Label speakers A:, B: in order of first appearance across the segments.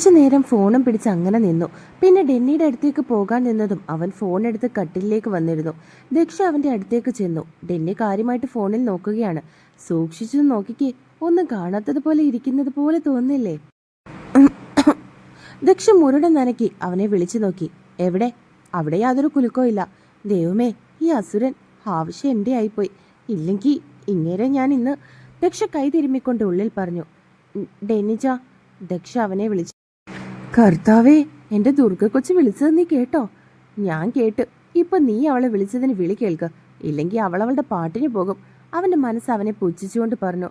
A: കുറച്ചു നേരം ഫോണും പിടിച്ച് അങ്ങനെ നിന്നു. പിന്നെ ഡെന്നിയുടെ അടുത്തേക്ക് പോകാൻ നിന്നതും അവൻ ഫോൺ എടുത്ത് കട്ടിലേക്ക് വന്നിരുന്നു. ദക്ഷ അവന്റെ അടുത്തേക്ക് ചെന്നു. ഡെന്നി കാര്യമായിട്ട് ഫോണിൽ നോക്കുകയാണ്. സൂക്ഷിച്ചു നോക്കിക്കേ ഒന്നും കാണാത്തതുപോലെ ഇരിക്കുന്നത് പോലെ തോന്നില്ലേ? ദക്ഷ മുരട നനക്കി അവനെ വിളിച്ചു നോക്കി. എവിടെ? അവിടെ യാതൊരു കുലുക്കോ ഇല്ല. ദൈവമേ ഈ അസുരൻ ആവശ്യം എന്റെ ആയിപ്പോയി. ഇല്ലെങ്കിൽ ഇങ്ങനെ ഞാൻ ഇന്ന് ദക്ഷ കൈ തിരുമ്മിക്കൊണ്ട് ഉള്ളിൽ പറഞ്ഞു. "ഉം, ഡെന്നിച്ച ദക്ഷ അവനെ വിളിച്ചു കർത്താവേ എന്റെ കൊച്ചു വിളിച്ചത് നീ കേട്ടോ? ഞാൻ കേട്ട്. ഇപ്പൊ നീ അവളെ വിളിച്ചതിന് വിളി കേൾക്ക. ഇല്ലെങ്കിൽ അവളുടെ പാട്ടിന് പോകും. അവന്റെ മനസ്സ് അവനെ പുച്ഛിച്ചുകൊണ്ട് പറഞ്ഞു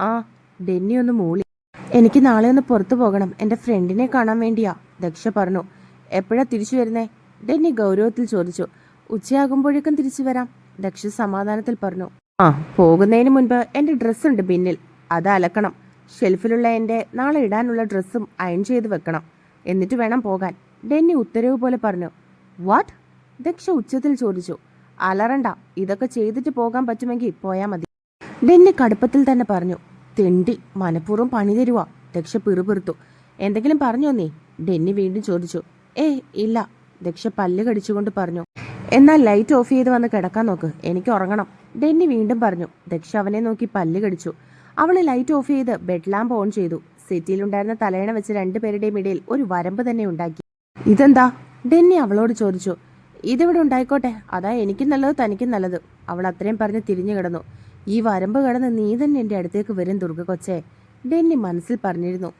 A: ആ ഡെന്നി ഒന്ന് മൂളി. എനിക്ക് നാളെ ഒന്ന് പുറത്തു പോകണം. എന്റെ ഫ്രണ്ടിനെ കാണാൻ വേണ്ടിയാ. ദക്ഷ പറഞ്ഞു എപ്പോഴാ തിരിച്ചു വരുന്നേ? ഡെന്നി ഗൗരവത്തിൽ ചോദിച്ചു ഉച്ചയാകുമ്പോഴേക്കും തിരിച്ചു വരാം. ദക്ഷ സമാധാനത്തിൽ പറഞ്ഞു ആ പോകുന്നതിന് മുൻപ് എന്റെ ഡ്രസ്സുണ്ട് പിന്നിൽ. അത് അലക്കണം. ഷെൽഫിലുള്ള എന്റെ നാളെ ഇടാനുള്ള ഡ്രസ്സും അയൺ ചെയ്ത് വെക്കണം. എന്നിട്ട് വേണം പോകാൻ. ഡെന്നി ഉത്തരവ് പോലെ പറഞ്ഞു വാട്ട് ദക്ഷ ഉച്ചത്തിൽ ചോദിച്ചു അലറണ്ട ഇതൊക്കെ ചെയ്തിട്ട് പോകാൻ പറ്റുമെങ്കിൽ പോയാൽ മതി. ഡെന്നി കടുപ്പത്തിൽ തന്നെ പറഞ്ഞു തെണ്ടി മനഃപൂർവം പണി തരുവാ. ദക്ഷ പിറുപിറുത്തു എന്തെങ്കിലും പറഞ്ഞോ നീ ഡെന്നി വീണ്ടും ചോദിച്ചു ഏ ഇല്ല. ദക്ഷ പല്ല് കടിച്ചുകൊണ്ട് പറഞ്ഞു എന്നാൽ ലൈറ്റ് ഓഫ് ചെയ്ത് വന്ന് കിടക്കാൻ നോക്ക് എനിക്ക് ഉറങ്ങണം. ഡെന്നി വീണ്ടും പറഞ്ഞു ദക്ഷ അവനെ നോക്കി പല്ല് കടിച്ചു അവൾ ലൈറ്റ് ഓഫ് ചെയ്ത് ബെഡ് ലാമ്പ് ഓൺ ചെയ്തു സെറ്റിയിലുണ്ടായിരുന്ന തലയണ വെച്ച് രണ്ടുപേരുടെയും ഇടയിൽ ഒരു വരമ്പ് തന്നെ ഉണ്ടാക്കി. ഇതെന്താ? ഡെന്നി അവളോട് ചോദിച്ചു. ഇതിവിടെ ഉണ്ടായിക്കോട്ടെ. അതാ എനിക്കും നല്ലത് തനിക്കും നല്ലത്. അവൾ അത്രയും പറഞ്ഞ് തിരിഞ്ഞു കിടന്നു. ഈ വരമ്പ് കടന്ന് നീ തന്നെ എന്റെ അടുത്തേക്ക് വരും ദുർഗ കൊച്ചേ. ഡെന്നി മനസ്സിൽ പറഞ്ഞിരുന്നു.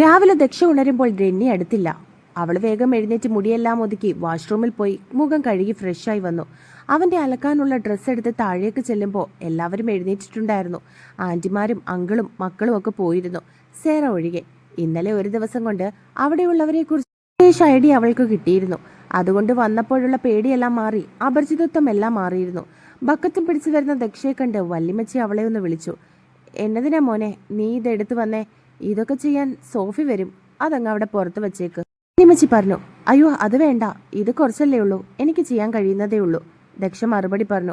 A: രാവിലെ ദക്ഷ ഉണരുമ്പോൾ ഡെന്നി അടുത്തില്ല. അവൾ വേഗം എഴുന്നേറ്റ് മുടിയെല്ലാം ഒതുക്കി വാഷ്റൂമിൽ പോയി മുഖം കഴുകി ഫ്രഷായി വന്നു. അവന്റെ അലക്കാനുള്ള ഡ്രസ്സ് എടുത്ത് താഴേക്ക് ചെല്ലുമ്പോൾ എല്ലാവരും എഴുന്നേറ്റിട്ടുണ്ടായിരുന്നു. ആന്റിമാരും അങ്കിളും മക്കളും ഒക്കെ പോയിരുന്നു. സേറ ഒഴികെ. ഇന്നലെ ഒരു ദിവസം കൊണ്ട് അവിടെയുള്ളവരെ കുറിച്ച് ഐഡിയ അവൾക്ക് കിട്ടിയിരുന്നു. അതുകൊണ്ട് വന്നപ്പോഴുള്ള പേടിയെല്ലാം മാറി അപരിചിതത്വം എല്ലാം മാറിയിരുന്നു. ബക്കറ്റും പിടിച്ചു വരുന്ന ദക്ഷയെ കണ്ട് വല്ലിമച്ചി അവളെ ഒന്ന് വിളിച്ചു. എന്നതിനാ മോനെ നീ ഇതെടുത്തു വന്നേ? ഇതൊക്കെ ചെയ്യാൻ സോഫി വരും. അതങ്ങ് അവിടെ പുറത്ത് വെച്ചേക്ക്. വല്ലിമച്ചി പറഞ്ഞു അയ്യോ അത് വേണ്ട. ഇത് കുറച്ചല്ലേ ഉള്ളൂ. എനിക്ക് ചെയ്യാൻ കഴിയുന്നതേ ഉള്ളൂ. ദക്ഷ മറുപടി പറഞ്ഞു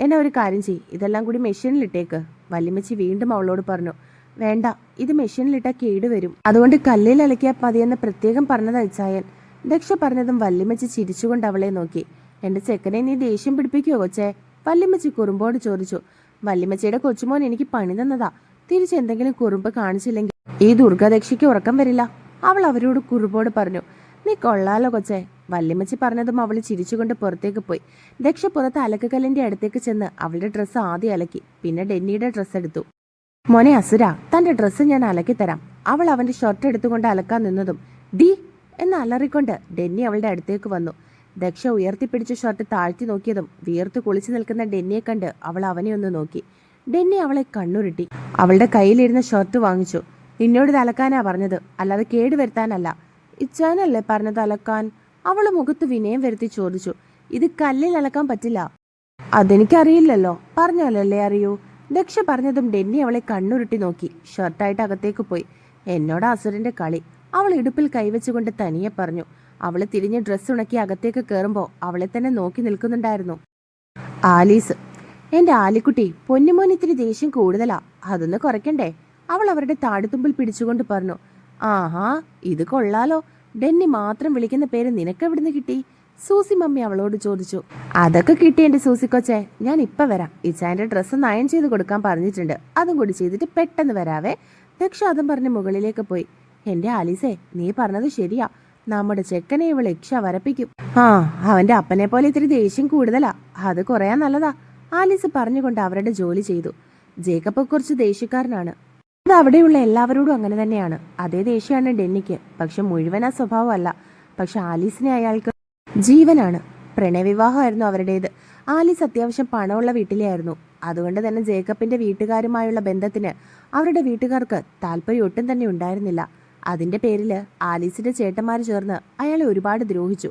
A: എന്നെ ഒരു കാര്യം ചെയ് ഇതെല്ലാം കൂടി മെഷീനിലിട്ടേക്ക് വല്ലിമച്ചി വീണ്ടും അവളോട് പറഞ്ഞു വേണ്ട ഇത് മെഷീനിലിട്ടാൽ കേടുവരും അതുകൊണ്ട് കല്ലിൽ അലക്കിയാൽ മതിയെന്ന് പ്രത്യേകം പറഞ്ഞത് അച്ചായൻ ദക്ഷ പറഞ്ഞതും വല്ലിമച്ചി ചിരിച്ചുകൊണ്ട് അവളെ നോക്കി. എന്റെ ചെക്കനെ നീ ദേഷ്യം പിടിപ്പിക്കുവോ കൊച്ചേ? വല്ലിമച്ചി കുറുമ്പോട് ചോദിച്ചു. വല്ലിമച്ചിയുടെ കൊച്ചുമോൻ എനിക്ക് പണി തന്നതാ. തിരിച്ച് എന്തെങ്കിലും കുറുമ്പ് കാണിച്ചില്ലെങ്കിൽ ഈ ദുർഗാദക്ഷിക്ക് ഉറക്കം വരില്ല. അവൾ അവരോട് കുറുമ്പോട് പറഞ്ഞു. നീ കൊള്ളാലോ കൊച്ചേ. വല്ലിമച്ചി പറഞ്ഞതും അവൾ ചിരിച്ചുകൊണ്ട് പുറത്തേക്ക് പോയി. ദക്ഷ പുറത്ത് അലക്കുകല്ലിന്റെ അടുത്തേക്ക് ചെന്ന് അവളുടെ ഡ്രസ്സ് ആദ്യം അലക്കി പിന്നെ ഡെന്നിയുടെ ഡ്രസ്സ് എടുത്തു. മോനെ അസുര തന്റെ ഡ്രസ്സ് ഞാൻ അലക്കി തരാം. അവൾ അവന്റെ ഷർട്ട് എടുത്തുകൊണ്ട് അലക്കാൻ നിന്നതും ഡി എന്ന് അലറിക്കൊണ്ട് ഡെന്നി അവളുടെ അടുത്തേക്ക് വന്നു. ദക്ഷ ഉയർത്തിപ്പിടിച്ച ഷർട്ട് താഴ്ത്തി നോക്കിയതും വിയർത്ത് കുളിച്ചു നിൽക്കുന്ന ഡെന്നിയെ കണ്ട് അവൾ അവനെ ഒന്ന് നോക്കി. ഡെന്നി അവളെ കണ്ണുരുട്ടി. അവളുടെ കയ്യിലിരുന്ന ഷർട്ട് വാങ്ങിച്ചു. നിന്നോട് അലക്കാനാ പറഞ്ഞത്. അല്ലാതെ കേടുവരുത്താനല്ല ഇച്ചാനല്ലേ പറഞ്ഞത് അലക്കാൻ? അവൾ മുഖത്ത് വിനയം വരുത്തി ചോദിച്ചു. ഇത് കല്ലിൽ അലക്കാൻ പറ്റില്ല. അതെനിക്കറിയില്ലല്ലോ. പറഞ്ഞാലല്ലേ അറിയൂ? ദക്ഷ പറഞ്ഞതും ഡെന്നി അവളെ കണ്ണുരുട്ടി നോക്കി. ഷർട്ടായിട്ട് അകത്തേക്ക് പോയി. എന്നോട് അസുരന്റെ കളി. അവൾ ഇടുപ്പിൽ കൈവച്ചുകൊണ്ട് തനിയെ പറഞ്ഞു. അവൾ തിരിഞ്ഞ് ഡ്രസ്സ് ഉണക്കി അകത്തേക്ക് കയറുമ്പോൾ അവളെ തന്നെ നോക്കി നിൽക്കുന്നുണ്ടായിരുന്നു. ആലീസ്. എന്റെ ആലിക്കുട്ടി പൊന്നുമോൻ ഇത്തിരി ദേഷ്യം കൂടുതലാ. അതൊന്ന് കുറയ്ക്കണ്ടേ? അവൾ അവരുടെ താടിത്തുമ്പിൽ പിടിച്ചുകൊണ്ട് പറഞ്ഞു. ആഹാ ഇത് കൊള്ളാലോ. ഡെന്നി മാത്രം വിളിക്കുന്ന പേര് നിനക്കെവിടുന്ന് കിട്ടി? സൂസി മമ്മി അവളോട് ചോദിച്ചു അതൊക്കെ കിട്ടി എന്റെ സൂസി കൊച്ചേ ഞാൻ ഇപ്പൊ വരാം. ഇച്ചാന്റെ ഡ്രസ്സ് നയം ചെയ്ത് കൊടുക്കാൻ പറഞ്ഞിട്ടുണ്ട്. അതും കൂടി ചെയ്തിട്ട് പെട്ടെന്ന് വരാവേ. ദക്ഷ അതും പറഞ്ഞ് മുകളിലേക്ക് പോയി. എന്റെ ആലീസേ നീ പറഞ്ഞത് ശരിയാ. നമ്മുടെ ചെക്കനെ ഇവൾ യക്ഷ വരപ്പിക്കും. ആ അവന്റെ അപ്പനെ പോലെ ഇത്തിരി ദേഷ്യം കൂടുതലാ. അത് കുറയാൻ നല്ലതാ. ആലീസ് പറഞ്ഞുകൊണ്ട് അവരുടെ ജോലി ചെയ്തു. ജേക്കബ് കുറച്ച് ദേഷ്യക്കാരനാണ്. അത് അവിടെയുള്ള എല്ലാവരോടും അങ്ങനെ തന്നെയാണ്. അതേ ദേഷ്യമാണ് ഡെന്നിക്ക്. പക്ഷെ മുഴുവൻ ആ സ്വഭാവമല്ല. പക്ഷെ ആലീസിനെ അയാൾക്ക് ജീവനാണ്. പ്രണയവിവാഹമായിരുന്നു അവരുടേത്. ആലീസ് അത്യാവശ്യം പണമുള്ള വീട്ടിലെയായിരുന്നു. അതുകൊണ്ട് തന്നെ ജേക്കബിന്റെ വീട്ടുകാരുമായുള്ള ബന്ധത്തിന് അവരുടെ വീട്ടുകാർക്ക് താല്പര്യം ഒട്ടും തന്നെ ഉണ്ടായിരുന്നില്ല. അതിന്റെ പേരിൽ ആലീസിന്റെ ചേട്ടന്മാർ ചേർന്ന് അയാളെ ഒരുപാട് ദ്രോഹിച്ചു.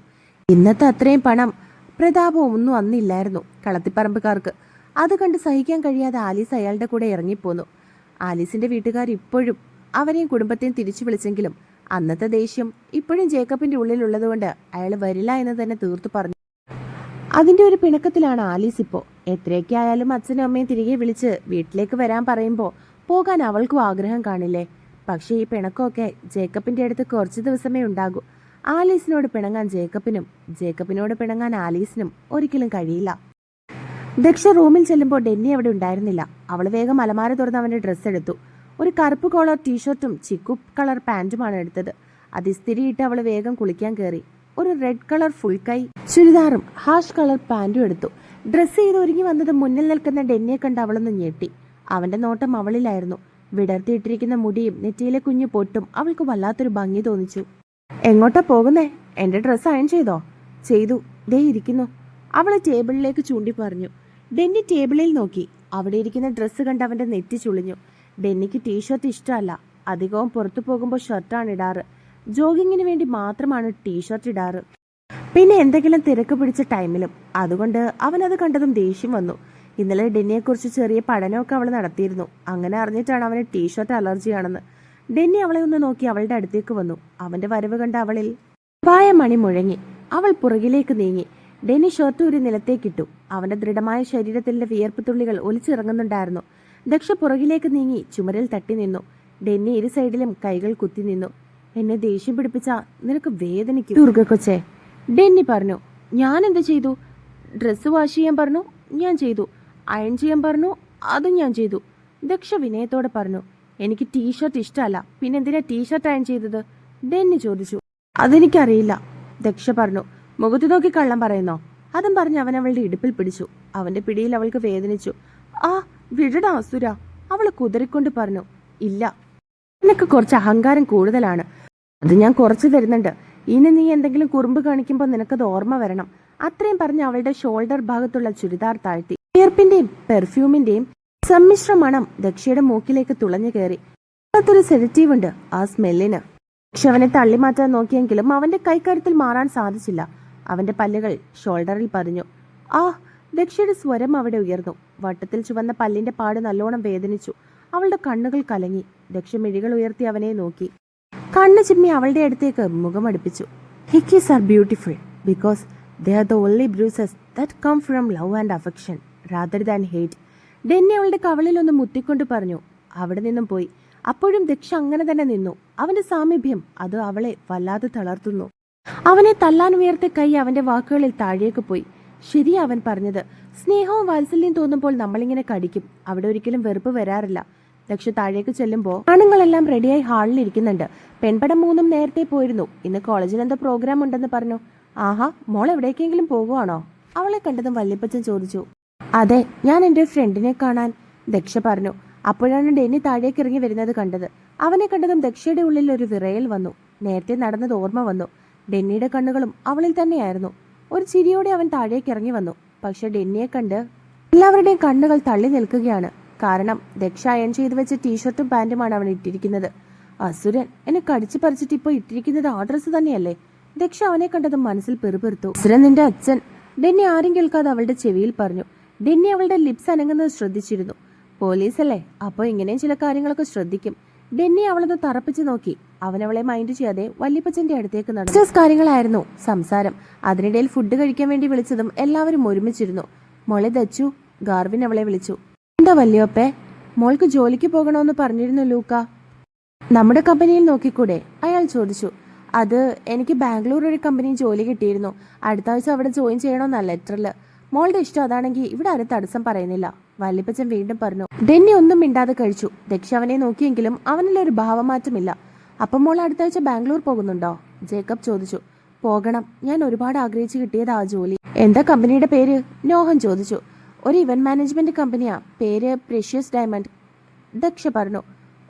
A: ഇന്നത്തെ അത്രയും പണം പ്രതാപവും ഒന്നും അന്നില്ലായിരുന്നു കളത്തിപ്പറമ്പുകാർക്ക്. അത് കണ്ട് സഹിക്കാൻ കഴിയാതെ ആലീസ് അയാളുടെ കൂടെ ഇറങ്ങിപ്പോന്നു. ആലീസിന്റെ വീട്ടുകാർ ഇപ്പോഴും അവരെയും കുടുംബത്തെയും തിരിച്ചു വിളിച്ചെങ്കിലും അന്നത്തെ ദേഷ്യം ഇപ്പോഴും ജേക്കബിന്റെ ഉള്ളിലുള്ളതുകൊണ്ട് അയാൾ വരില്ല എന്ന് തന്നെ തീർത്തു പറഞ്ഞു. അതിന്റെ ഒരു പിണക്കത്തിലാണ് ആലീസ് ഇപ്പോ. എത്രയൊക്കെ ആയാലും അച്ഛനും അമ്മയും തിരികെ വിളിച്ച് വീട്ടിലേക്ക് വരാൻ പറയുമ്പോൾ പോകാൻ അവൾക്കും ആഗ്രഹം കാണില്ലേ? പക്ഷേ ഈ പിണക്കമൊക്കെ ജേക്കബിന്റെ അടുത്ത് കുറച്ച് ദിവസമേ ഉണ്ടാകൂ. ആലീസിനോട് പിണങ്ങാൻ ജേക്കബിനും ജേക്കബിനോട് പിണങ്ങാൻ ആലീസിനും ഒരിക്കലും കഴിയില്ല. ദക്ഷ റൂമിൽ ചെല്ലുമ്പോൾ ഡെന്നി അവിടെ ഉണ്ടായിരുന്നില്ല. അവൾ വേഗം അലമാര തുറന്ന് അവന്റെ ഡ്രസ്സ് എടുത്തു. ഒരു കറുപ്പ് കോളർ ടീഷർട്ടും ചിക്കു കളർ പാന്റുമാണ് എടുത്തത്. അത് ഇസ്തിരിയിട്ട് അവൾ വേഗം കുളിക്കാൻ കയറി ഒരു റെഡ് കളർ ഫുൾ കൈ ചുരിദാറും ഹാഷ് കളർ പാന്റും എടുത്തു. ഡ്രസ്സ് ചെയ്ത് ഒരുങ്ങി വന്നത് മുന്നിൽ നിൽക്കുന്ന ഡെന്നിയെ കണ്ട് അവളൊന്ന് ഞെട്ടി. അവന്റെ നോട്ടം അവളിലായിരുന്നു. വിടർത്തിയിട്ടിരിക്കുന്ന മുടിയും നെറ്റിയിലെ കുഞ്ഞു പൊട്ടും അവൾക്ക് വല്ലാത്തൊരു ഭംഗി തോന്നിച്ചു. എങ്ങോട്ടാ പോകുന്നേ? എന്റെ ഡ്രസ്സ് അയൺ ചെയ്തോ? ചെയ്തു. ദേ ഇരിക്കുന്നു. അവൾ ടേബിളിലേക്ക് ചൂണ്ടി പറഞ്ഞു ഡെന്നി ടേബിളിൽ നോക്കി. അവിടെ ഇരിക്കുന്ന ഡ്രസ്സ് കണ്ട് അവന്റെ നെറ്റി ചുളിഞ്ഞു. ഡെന്നിക്ക് ടീഷർട്ട് ഇഷ്ടമല്ല. അധികവും പുറത്തു പോകുമ്പോൾ ഷർട്ടാണ് ഇടാറ്. ജോഗിങ്ങിന് വേണ്ടി മാത്രമാണ് ടീഷർട്ട് ഇടാറ്. പിന്നെ എന്തെങ്കിലും തിരക്ക് പിടിച്ച ടൈമിലും അതുകൊണ്ട് അവൻ അവനത് കണ്ടതും ദേഷ്യം വന്നു. ഇന്നലെ ഡെന്നിയെക്കുറിച്ച് ചെറിയ പഠനമൊക്കെ അവൾ നടത്തിയിരുന്നു. അങ്ങനെ അറിഞ്ഞിട്ടാണ് അവന് ടീഷർട്ട് അലർജിയാണെന്ന്. ഡെന്നി അവളെ ഒന്ന് നോക്കി അവളുടെ അടുത്തേക്ക് വന്നു. അവന്റെ വരവ് കണ്ട അവളിൽ പായ മണി മുഴങ്ങി. അവൾ പുറകിലേക്ക് നീങ്ങി. ഡെന്നി ഷർട്ട് ഒരു നിലത്തേക്കിട്ടു. അവന്റെ ദൃഢമായ ശരീരത്തിന്റെ വിയർപ്പ് തുള്ളികൾ ഒലിച്ചിറങ്ങുന്നുണ്ടായിരുന്നു. ദക്ഷ പുറകിലേക്ക് നീങ്ങി ചുമരിൽ തട്ടി നിന്നു. ഡെന്നി ഇരു സൈഡിലും കൈകൾ കുത്തി നിന്നു. എന്നെ ദേഷ്യം പിടിപ്പിച്ച നിനക്ക് വേദനിക്കും ദുർഗ കൊച്ചേ ഡെന്നി പറഞ്ഞു. ഞാൻ എന്ത് ചെയ്തു? ഡ്രസ്സ് വാഷ് ചെയ്യാൻ പറഞ്ഞു ഞാൻ ചെയ്തു. അയൺ ചെയ്യാൻ പറഞ്ഞു അതും ഞാൻ ചെയ്തു. ദക്ഷ വിനയത്തോടെ പറഞ്ഞു. എനിക്ക് ടീഷർട്ട് ഇഷ്ടമല്ല. പിന്നെ എന്തിനാ ടീഷർട്ട് അയൺ ചെയ്തത്? ഡെന്നി ചോദിച്ചു. അതെനിക്കറിയില്ല ദക്ഷ പറഞ്ഞു. മുഖത്ത് നോക്കി കള്ളം പറയുന്നോ? അതും പറഞ്ഞ് അവൻ അവളുടെ ഇടുപ്പിൽ പിടിച്ചു. അവന്റെ പിടിയിൽ അവൾക്ക് വേദനിച്ചു. ആ വിടടാ അസുര. അവൾ കുതറിക്കൊണ്ട് പറഞ്ഞു ഇല്ല. നിനക്ക് കുറച്ച് അഹങ്കാരം കൂടുതലാണ്. അത് ഞാൻ കുറച്ച് തരുന്നുണ്ട്. ഇനി നീ എന്തെങ്കിലും കുറുമ്പ് കാണിക്കുമ്പോൾ നിനക്കത് ഓർമ്മ വരണം. അത്രയും പറഞ്ഞ് അവളുടെ ഷോൾഡർ ഭാഗത്തുള്ള ചുരിദാർ താഴ്ത്തി. വിയർപ്പിന്റെയും പെർഫ്യൂമിന്റെയും സമ്മിശ്ര മണം ദക്ഷയുടെ മൂക്കിലേക്ക് തുളഞ്ഞു കയറി. അതൊരു സെഡറ്റീവ് ഉണ്ട് ആ സ്മെല്ലിന് ദക്ഷ അവനെ തള്ളിമാറ്റാൻ നോക്കിയെങ്കിലും അവന്റെ കൈക്കരുത്തിൽ മാറാൻ സാധിച്ചില്ല. അവന്റെ പല്ലുകൾ ഷോൾഡറിൽ പറഞ്ഞു ആ ദക്ഷയുടെ സ്വരം അവിടെ ഉയർന്നു. വട്ടത്തിൽ ചുവന്ന പല്ലിന്റെ പാട് നല്ലോണം വേദനിച്ചു. അവളുടെ കണ്ണുകൾ കലങ്ങി. ദക്ഷമിഴികൾ ഉയർത്തി അവനെ നോക്കി. കണ്ണ് ചിമ്മി അവളുടെ അടുത്തേക്ക് മുഖമടുപ്പിച്ചു hickeys are beautiful because they are the only bruises that come from love and affection rather than hate Denny അവളുടെ കവളിൽ ഒന്ന് മുത്തിക്കൊണ്ട് പറഞ്ഞു. അവിടെ നിന്നും പോയി. അപ്പോഴും ദക്ഷ അങ്ങനെ തന്നെ നിന്നു. അവന്റെ സാമീപ്യം അത് അവളെ വല്ലാതെ തളർത്തുന്നു. അവനെ തല്ലാൻ ഉയർത്തിയ കൈ അവന്റെ വാക്കുകളിൽ താഴേക്ക് പോയി. ശരിയാ അവൻ പറഞ്ഞത്. സ്നേഹവും വാത്സല്യം തോന്നുമ്പോൾ നമ്മളിങ്ങനെ കടിക്കും. അവിടെ ഒരിക്കലും വെറുപ്പ് വരാറില്ല. ലക്ഷ താഴേക്ക് ചെല്ലുമ്പോൾ ആണുങ്ങളെല്ലാം റെഡിയായി ഹാളിൽ ഇരിക്കുന്നുണ്ട്. പെൺപടം മൂന്നും നേരത്തെ പോയിരുന്നു. ഇന്ന് കോളേജിൽ എന്തോ പ്രോഗ്രാം ഉണ്ടെന്ന് പറഞ്ഞു. ആഹാ മോൾ എവിടേക്കെങ്കിലും പോകുവാണോ? അവളെ കണ്ടതും വല്യപ്പച്ചൻ ചോദിച്ചു. അതെ ഞാൻ എന്റെ ഫ്രണ്ടിനെ കാണാൻ. ദക്ഷ പറഞ്ഞു. അപ്പോഴാണ് ഡെന്നി താഴേക്ക് ഇറങ്ങി വരുന്നത് കണ്ടത്. അവനെ കണ്ടതും ദക്ഷയുടെ ഉള്ളിൽ ഒരു വിറയൽ വന്നു. നേരത്തെ നടന്നത് ഓർമ്മ വന്നു. ഡെന്നിയുടെ കണ്ണുകളും അവളിൽ തന്നെയായിരുന്നു. ഒരു ചിരിയോടെ അവൻ താഴേക്ക് ഇറങ്ങി വന്നു. പക്ഷെ ഡെന്നിയെ കണ്ട് എല്ലാവരുടെയും കണ്ണുകൾ തള്ളി നിൽക്കുകയാണ്. കാരണം ദക്ഷ അയൺ ചെയ്തു വെച്ച ടീഷർട്ടും പാന്റുമാണ് അവൻ ഇട്ടിരിക്കുന്നത്. അസുരൻ എന്നെ കടിച്ചു പറിച്ചിട്ട് ഇപ്പോൾ ഇട്ടിരിക്കുന്നത് ആ ഡ്രസ്സ് തന്നെയല്ലേ? ദക്ഷ അവനെ കണ്ടതും മനസ്സിൽ പെറുപെറുത്തു. അസുരൻ നിന്റെ അച്ഛൻ. ഡെന്നി ആരും കേൾക്കാതെ അവളുടെ ചെവിയിൽ പറഞ്ഞു. ഡെന്നി അവളുടെ ലിപ്സ് അനങ്ങുന്നത് ശ്രദ്ധിച്ചിരുന്നു. പോലീസല്ലേ? അപ്പോൾ ഇങ്ങനെയും ചില കാര്യങ്ങളൊക്കെ ശ്രദ്ധിക്കും. ഡെന്നി അവളൊന്ന് തറപ്പിച്ചു നോക്കി. അവനവളെ മൈൻഡ് ചെയ്യാതെ വല്യപ്പച്ചന്റെ അടുത്തേക്ക് നടന്നു. കാര്യങ്ങളായിരുന്നു സംസാരം. അതിനിടയിൽ ഫുഡ് കഴിക്കാൻ വേണ്ടി വിളിച്ചതും എല്ലാവരും ഒരുമിച്ചിരുന്നു. മോളെ ദച്ചു ഗാർവിൻ അവളെ വിളിച്ചു. എന്താ വല്യപ്പേ? മോൾക്ക് ജോലിക്ക് പോകണമെന്ന് പറഞ്ഞിരുന്നു ലൂക്ക. നമ്മുടെ കമ്പനിയിൽ നോക്കിക്കൂടെ? അയാൾ ചോദിച്ചു. അത് എനിക്ക് ബാംഗ്ലൂർ ഒരു കമ്പനി ജോലി കിട്ടിയിരുന്നു. അടുത്ത ആഴ്ച അവിടെ ജോയിൻ ചെയ്യണമെന്ന ലെറ്ററിൽ മോളുടെ ഇഷ്ടം അതാണെങ്കിൽ ഇവിടെ ആരും തടസ്സം പറയുന്നില്ല. വല്യപ്പച്ചൻ വീണ്ടും പറഞ്ഞു ഡെന്നി ഒന്നും മിണ്ടാതെ കഴിച്ചു. ദക്ഷ അവനെ നോക്കിയെങ്കിലും അവനിലൊരു ഭാവമാറ്റമില്ല. അപ്പം മോൾ അടുത്ത ആഴ്ച ബാംഗ്ലൂർ പോകുന്നുണ്ടോ? ജേക്കബ് ചോദിച്ചു. പോകണം. ഞാൻ ഒരുപാട് ആഗ്രഹിച്ചു കിട്ടിയത് ജോലി. എന്താ കമ്പനിയുടെ പേര്? നോഹൻ ചോദിച്ചു. ഒരു ഇവന്റ് മാനേജ്മെന്റ് കമ്പനിയാ. പേര് പ്രഷ്യസ് ഡയമണ്ട്. ദക്ഷ പറഞ്ഞു.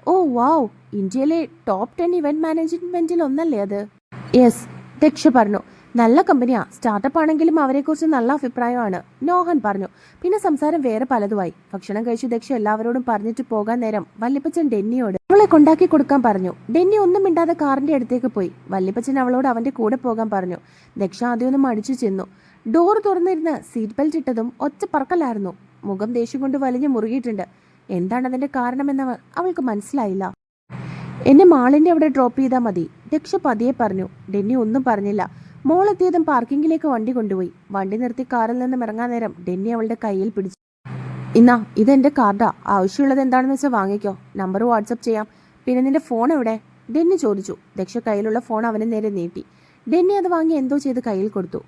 A: ഓ വാവ് ഇന്ത്യയിലെ ടോപ്പ് ടെൻ ഇവന്റ് മാനേജ്മെന്റിൽ ഒന്നല്ലേ അത്? യെസ് ദക്ഷ പറഞ്ഞു. നല്ല കമ്പനിയാ. സ്റ്റാർട്ടപ്പ് ആണെങ്കിലും അവരെക്കുറിച്ച് നല്ല അഭിപ്രായമാണ്. നോഹൻ പറഞ്ഞു. പിന്നെ സംസാരം വേറെ പലതുമായി. ഭക്ഷണം കഴിച്ചു ദക്ഷ എല്ലാവരോടും പറഞ്ഞിട്ട് പോകാൻ നേരം വല്യപ്പച്ചൻ ഡെന്നിയോട് അവളെ കൊണ്ടാക്കി കൊടുക്കാൻ പറഞ്ഞു. ഡെന്നി ഒന്നും മിണ്ടാതെ കാറിന്റെ അടുത്തേക്ക് പോയി. വല്യപ്പച്ചൻ അവളോട് അവന്റെ കൂടെ പോകാൻ പറഞ്ഞു. ദക്ഷ ആദ്യമൊന്നും അടിച്ചു ചെന്നു. ഡോർ തുറന്നിരുന്ന് സീറ്റ് ബെൽറ്റ് ഇട്ടതും ഒറ്റ പറക്കലായിരുന്നു. മുഖം ദേഷ്യം കൊണ്ട് വലിഞ്ഞു മുറുകിയിട്ടുണ്ട്. എന്താണ് അതിന്റെ കാരണമെന്ന് അവ- അവൾക്ക് മനസ്സിലായില്ല. എന്നെ മാളിന്റെ അവിടെ ഡ്രോപ്പ് ചെയ്താൽ മതി. ദക്ഷ പതിയെ പറഞ്ഞു. ഡെന്നി ഒന്നും പറഞ്ഞില്ല. മോൾ എത്തിയതും പാർക്കിങ്ങിലേക്ക് വണ്ടി കൊണ്ടുപോയി. വണ്ടി നിർത്തി കാറിൽ നിന്ന് ഇറങ്ങാൻ നേരം ഡെന്നി അവളുടെ കയ്യിൽ പിടിച്ചു. ഇന്നാ ഇതെന്റെ കാർഡാ. ആവശ്യമുള്ളത് എന്താണെന്ന് വെച്ചാൽ വാങ്ങിക്കോ. നമ്പർ വാട്സപ്പ് ചെയ്യാം. പിന്നെ നിന്റെ ഫോൺ എവിടെ? ഡെന്നി ചോദിച്ചു. ദക്ഷ കയ്യിലുള്ള ഫോൺ അവനെ നേരെ നീട്ടി. ഡെന്നി അത് വാങ്ങി എന്തോ ചെയ്ത് കയ്യിൽ കൊടുത്തു.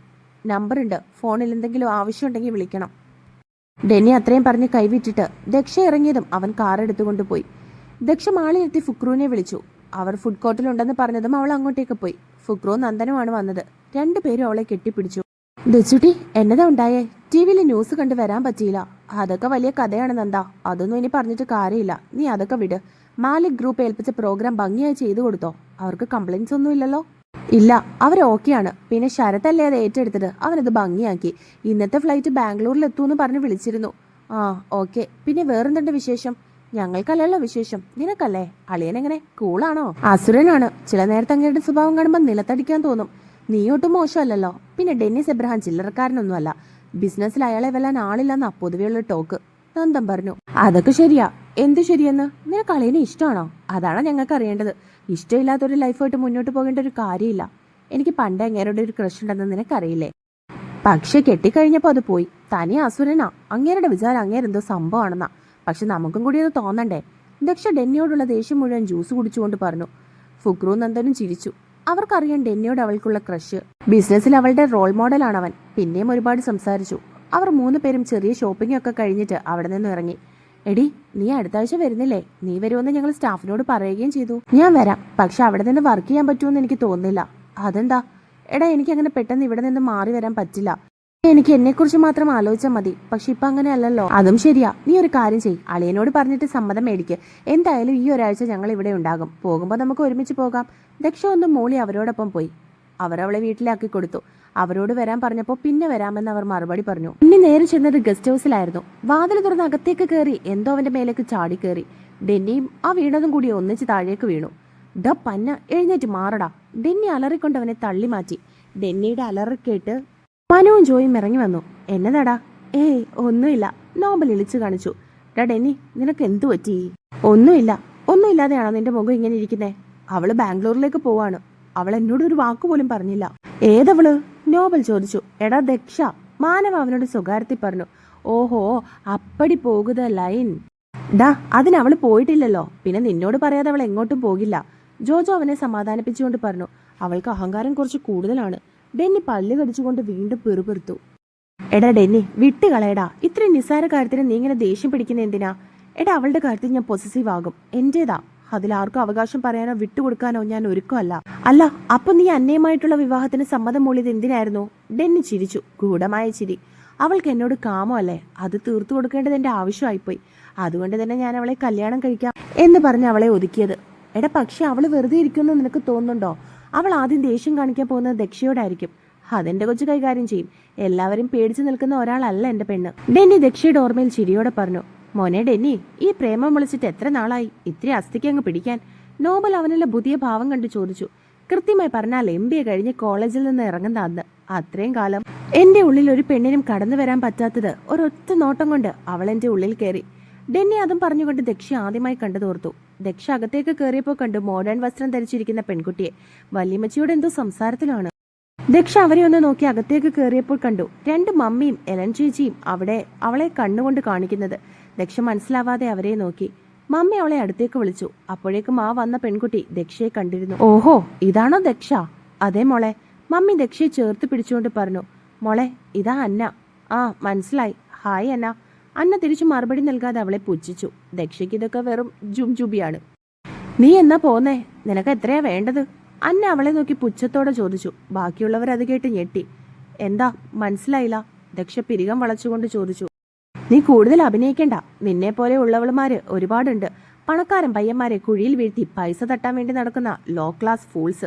A: നമ്പറുണ്ട് ഫോണിൽ എന്തെങ്കിലും ആവശ്യമുണ്ടെങ്കിൽ വിളിക്കണം. ഡെന്നി അത്രയും പറഞ്ഞ് കൈവിട്ടിട്ട് ദക്ഷ ഇറങ്ങിയതും അവൻ കാർ എടുത്തുകൊണ്ട് പോയി ദക്ഷ മാളിലെത്തി ഫുക്രുവിനെ വിളിച്ചു. അവർ ഫുഡ് കോർട്ടിലുണ്ടെന്ന് പറഞ്ഞതും അവൾ അങ്ങോട്ടേക്ക് പോയി. ഫുക്രു നന്ദനുമാണ് വന്നത്. രണ്ടുപേരും അവളെ കെട്ടിപ്പിടിച്ചു. ദച്ചുട്ടി എന്നതാ ഉണ്ടായേ? ടി ന്യൂസ് കണ്ട് വരാൻ പറ്റിയില്ല. അതൊക്കെ വലിയ കഥയാണ് നന്ദ. അതൊന്നും ഇനി പറഞ്ഞിട്ട് കാര്യമില്ല. നീ അതൊക്കെ വിട്. മാലിക് ഗ്രൂപ്പ് ഏൽപ്പിച്ച പ്രോഗ്രാം ഭംഗിയായി ചെയ്തു കൊടുത്തോ? അവർക്ക് കംപ്ലൈൻസ് ഒന്നും ഇല്ലല്ലോ? ഇല്ല അവർ ഓക്കെയാണ്. പിന്നെ ശരത്തല്ലേ അത് ഏറ്റെടുത്തത്? അവനത് ഭംഗിയാക്കി. ഇന്നത്തെ ഫ്ലൈറ്റ് ബാംഗ്ലൂരിൽ എത്തൂന്ന് പറഞ്ഞ് വിളിച്ചിരുന്നു. ആ ഓക്കെ. പിന്നെ വേറെന്തുണ്ട് വിശേഷം? ഞങ്ങൾക്കല്ലല്ലോ വിശേഷം. നിനക്കല്ലേ? അളിയൻ എങ്ങനെ? കൂളാണോ? അസുരനാണ്. ചില നേരത്തെ അങ്ങയുടെ സ്വഭാവം കാണുമ്പോൾ നിലത്തടിക്കാൻ തോന്നും. നീ ഒട്ടും മോശമല്ലല്ലോ. പിന്നെ ഡെന്നിസ് എബ്രഹാം ചില്ലറക്കാരനൊന്നുമല്ല. ബിസിനസ്സിൽ അയാളെ വെല്ലാൻ ആളില്ലെന്നാ പൊതുവെയുള്ള ടോക്ക്. നന്ദൻ പറഞ്ഞു. അതൊക്കെ ശരിയാ. എന്ത് ശരിയെന്ന്? നിനക്ക് അളിയനെ ഇഷ്ടമാണോ? അതാണ് ഞങ്ങൾക്ക് അറിയേണ്ടത്. ഇഷ്ടമില്ലാത്തൊരു ലൈഫായിട്ട് മുന്നോട്ട് പോകേണ്ട ഒരു കാര്യമില്ല. എനിക്ക് പണ്ട് അങ്ങേരുടെ ഒരു ക്രഷ് ഉണ്ടെന്ന് നിനക്കറിയില്ലേ? പക്ഷെ കെട്ടിക്കഴിഞ്ഞപ്പോൾ അത് പോയി. തനി അസുരനാ. അങ്ങേരുടെ വിചാരം അങ്ങേരെന്തോ സംഭവമാണെന്നാ. പക്ഷെ നമുക്കും കൂടി അത് തോന്നണ്ടേ? ദക്ഷ ഡെന്നിയോടുള്ള ദേഷ്യം മുഴുവൻ ജ്യൂസ് കുടിച്ചുകൊണ്ട് പറഞ്ഞു. ഫുക്രു നന്ദനും ചിരിച്ചു. അവർക്കറിയാം ഡെന്നിയോട് അവൾക്കുള്ള ക്രഷ്. ബിസിനസ്സിൽ അവളുടെ റോൾ മോഡലാണ് അവൻ പിന്നെയും ഒരുപാട് സംസാരിച്ചു. അവർ മൂന്ന് പേരും ചെറിയ ഷോപ്പിംഗ് ഒക്കെ കഴിഞ്ഞിട്ട് അവിടെ നിന്ന് ഇറങ്ങി. എടി നീ അടുത്ത ആഴ്ച വരുന്നില്ലേ? നീ വരുമെന്ന് ഞങ്ങൾ സ്റ്റാഫിനോട് പറയുകയും ചെയ്തു. ഞാൻ വരാം. പക്ഷെ അവിടെ നിന്ന് വർക്ക് ചെയ്യാൻ പറ്റുമെന്ന് എനിക്ക് തോന്നുന്നില്ല. അതെന്താ? എടാ എനിക്ക് അങ്ങനെ പെട്ടെന്ന് ഇവിടെ നിന്ന് മാറി വരാൻ പറ്റില്ല. എനിക്ക് എന്നെ കുറിച്ച് മാത്രം ആലോചിച്ചാൽ മതി. പക്ഷെ ഇപ്പൊ അങ്ങനെ അല്ലല്ലോ അതും ശരിയാ. നീ ഒരു കാര്യം ചെയ് അളിയനോട് പറഞ്ഞിട്ട് സമ്മതം മേടിക്ക്. എന്തായാലും ഈ ഒരാഴ്ച ഞങ്ങൾ ഇവിടെ ഉണ്ടാകും. പോകുമ്പോൾ നമുക്ക് ഒരുമിച്ച് പോകാം. ദക്ഷ ഒന്ന് മൂളി അവരോടൊപ്പം പോയി. അവർ അവളെ വീട്ടിലാക്കി കൊടുത്തു. അവരോട് വരാൻ പറഞ്ഞപ്പോൾ പിന്നെ വരാമെന്ന് അവർ മറുപടി പറഞ്ഞു. പിന്നെ നേരെ ചെന്നത് ഗസ്റ്റ് ഹൗസിലായിരുന്നു. വാതിൽ തുറന്ന് അകത്തേക്ക് കയറി എന്തോ അവന്റെ മേലേക്ക് ചാടി കയറി ഡെന്നിയും ആ വീണതും കൂടി ഒന്നിച്ച് താഴേക്ക് വീണു. ഡ പന്ന എഴുന്നേറ്റ് മാറടാ. ഡെന്നി അലറിക്കൊണ്ട് അവനെ തള്ളി മാറ്റി. ഡെന്നിയുടെ അലറി കേട്ട് മനുവും ജോയും ഇറങ്ങി വന്നു. എന്നതാടാ? ഏയ് ഒന്നുമില്ല. നോബൽ ഇളിച്ചു കാണിച്ചു. ഡാ ഡെന്നി നിനക്ക് എന്തു പറ്റി? ഒന്നുമില്ല. ഒന്നുമില്ലാതെയാണോ നിന്റെ മുഖം ഇങ്ങനെ ഇരിക്കുന്നേ? അവൾ ബാംഗ്ലൂരിലേക്ക് പോവാണ്. അവൾ എന്നോട് ഒരു വാക്ക് പോലും പറഞ്ഞില്ല. ഏതവൾ? നോബൽ ചോദിച്ചു. എടാ ദക്ഷ. മാനവ അവനോട് സ്വകാര്യത്തിൽ പറഞ്ഞു. ഓഹോ അപ്പടി പോകുത ലൈൻ. ഡാ അതിന് അവൾ പോയിട്ടില്ലല്ലോ. പിന്നെ നിന്നോട് പറയാതെ അവൾ എങ്ങോട്ടും പോകില്ല. ജോജോ അവനെ സമാധാനിപ്പിച്ചുകൊണ്ട് പറഞ്ഞു. അവൾക്ക് അഹങ്കാരം കുറച്ച് കൂടുതലാണ്. ഡെന്നി പല്ല് കടിച്ചുകൊണ്ട് വീണ്ടും പെറുപെറുത്തു. എടാ ഡെന്നി വിട്ട് കളയടാ. ഇത്രയും നിസ്സാര കാര്യത്തിന് നീ ഇങ്ങനെ ദേഷ്യം പിടിക്കുന്ന എന്തിനാ? എടാ അവളുടെ കാര്യത്തിൽ ഞാൻ പൊസസീവ് ആകും. എന്റേതാ. അതിലാർക്കും അവകാശം പറയാനോ വിട്ടുകൊടുക്കാനോ ഞാൻ ഒരുക്കമല്ല. അല്ല അപ്പൊ നീ അന്നയുമായിട്ടുള്ള വിവാഹത്തിന് സമ്മതം മൂളിയത് എന്തിനായിരുന്നു? ഡെന്നി ചിരിച്ചു. ഗൂഢമായ ചിരി. അവൾക്ക് എന്നോട് കാമമല്ലേ അത് തീർത്തു കൊടുക്കേണ്ടത് എന്റെ ആവശ്യമായിപ്പോയി. അതുകൊണ്ട് തന്നെ ഞാൻ അവളെ കല്യാണം കഴിക്കാം എന്ന് പറഞ്ഞ് അവളെ ഒതുക്കിയത്. എടാ പക്ഷെ അവൾ വെറുതെ ഇരിക്കുമെന്ന് നിനക്ക് തോന്നുന്നുണ്ടോ? അവൾ ആദ്യം ദേഷ്യം കാണിക്കാൻ പോകുന്നത് ദക്ഷയോടായിരിക്കും. അതെന്റെ കൊച്ചു കൈകാര്യം ചെയ്യും. എല്ലാവരും പേടിച്ചു നിൽക്കുന്ന ഒരാളല്ല എന്റെ പെണ്ണ്. ഡെന്നി ദക്ഷയുടെ ഓർമ്മയിൽ ചിരിയോടെ പറഞ്ഞു മോനെ ഡെന്നി ഈ പ്രേമം വിളിച്ചിട്ട് എത്ര നാളായി? ഇത്രയും അസ്ഥിക്ക് അങ്ങ് പിടിക്കാൻ. നോബൽ അവനുള്ള പുതിയ ഭാവം കണ്ടു ചോദിച്ചു കൃത്യമായി പറഞ്ഞാൽ എം ബി എ കഴിഞ്ഞ് കോളേജിൽ നിന്ന് ഇറങ്ങുന്ന അന്ന്. അത്രയും കാലം എന്റെ ഉള്ളിൽ ഒരു പെണ്ണിനും കടന്നു വരാൻ പറ്റാത്തത് ഒരൊറ്റ നോട്ടം കൊണ്ട് അവൾ എന്റെ ഉള്ളിൽ കയറി. ഡെന്നി അതും പറഞ്ഞുകൊണ്ട് ദക്ഷി ആദ്യമായി കണ്ടതോർത്തു ദക്ഷ അകത്തേക്ക് കയറിയപ്പോൾ കണ്ടു മോഡേൺ വസ്ത്രം ധരിച്ചിരിക്കുന്ന പെൺകുട്ടിയെ. വല്യമ്മച്ചിയോട് എന്തോ സംസാരത്തിലാണ്. ദക്ഷ അവരെ ഒന്ന് നോക്കി അകത്തേക്ക് കയറിയപ്പോൾ കണ്ടു രണ്ട് മമ്മിയും എലൻ ചേച്ചിയും അവിടെ അവളെ കണ്ണുകൊണ്ട് കാണിക്കുന്നത്. ദക്ഷ മനസ്സിലാവാതെ അവരെ നോക്കി. മമ്മി അവളെ അടുത്തേക്ക് വിളിച്ചു. അപ്പോഴേക്കും ആ വന്ന പെൺകുട്ടി ദക്ഷയെ കണ്ടിരുന്നു. ഓഹോ ഇതാണോ ദക്ഷ? അതെ മോളെ. മമ്മി ദക്ഷയെ ചേർത്ത് പിടിച്ചുകൊണ്ട് പറഞ്ഞു. മോളെ ഇതാ അന്ന. ആ മനസ്സിലായി. ഹായ് അന്ന. അന്ന തിരിച്ചു മറുപടി നൽകാതെ അവളെ പുച്ഛിച്ചു. ദക്ഷയ്ക്ക് ഇതൊക്കെ വെറും ജുംജുബിയാണ്. നീ എന്നാ പോന്നേ? നിനക്ക് എത്രയാ വേണ്ടത്? അന്ന അവളെ നോക്കി പുച്ഛത്തോടെ ചോദിച്ചു. ബാക്കിയുള്ളവർ അത് കേട്ട് ഞെട്ടി. എന്താ? മനസ്സിലായില്ല. ദക്ഷ പിരികം വളച്ചുകൊണ്ട് ചോദിച്ചു. നീ കൂടുതൽ അഭിനയിക്കണ്ട. നിന്നെ പോലെ ഉള്ളവളുമാര് ഒരുപാടുണ്ട്. പണക്കാരൻ പയ്യന്മാരെ കുഴിയിൽ വീഴ്ത്തി പൈസ തട്ടാൻ വേണ്ടി നടക്കുന്ന ലോ ക്ലാസ് ഫൂൾസ്.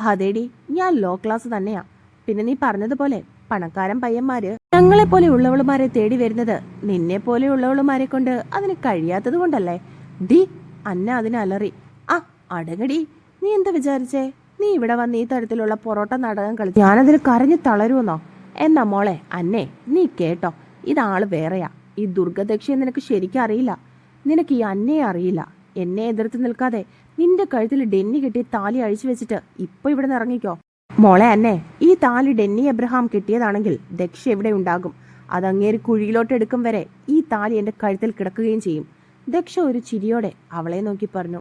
A: അതേടി ഞാൻ ലോ ക്ലാസ് തന്നെയാ. പിന്നെ നീ പറഞ്ഞതുപോലെ പണക്കാരൻ പയ്യന്മാര്. ഞങ്ങളെ പോലെ ഉള്ളവളുമാരെ തേടി വരുന്നത് നിന്നെ പോലെ ഉള്ളവളുമാരെ കൊണ്ട് അതിന് കഴിയാത്തത് കൊണ്ടല്ലേ? ഡി അന്ന അതിന് അലറി. ആ അടങ്ങടി. നീ എന്താ വിചാരിച്ചേ? നീ ഇവിടെ വന്ന് ഈ തരത്തിലുള്ള പൊറോട്ട നാടകം കളി ഞാനതിൽ കരഞ്ഞു തളരുമെന്നോ എന്നാ മോളെ അന്നേ നീ കേട്ടോ. ഇതാൾ വേറെയാ. ഈ ദുർഗദക്ഷിയെ നിനക്ക് ശരിക്കും അറിയില്ല. നിനക്ക് ഈ അന്നയെ അറിയില്ല. എന്നെ എതിർത്ത് നിൽക്കാതെ നിന്റെ കഴുത്തിൽ ഡെന്നി കെട്ടി താലി അഴിച്ചു വെച്ചിട്ട് ഇപ്പൊ ഇവിടെ നിന്ന് ഇറങ്ങിക്കോ. മോളെ അന്നെ താലി ഡെന്നി എബ്രഹാം കിട്ടിയതാണെങ്കിൽ ദക്ഷ എവിടെ ഉണ്ടാകും? അതങ്ങേര് കുഴിയിലോട്ട് എടുക്കും വരെ ഈ താലി എന്റെ കഴുത്തിൽ കിടക്കുകയും ചെയ്യും. ദക്ഷ ഒരു ചിരിയോടെ അവളെ നോക്കി പറഞ്ഞു.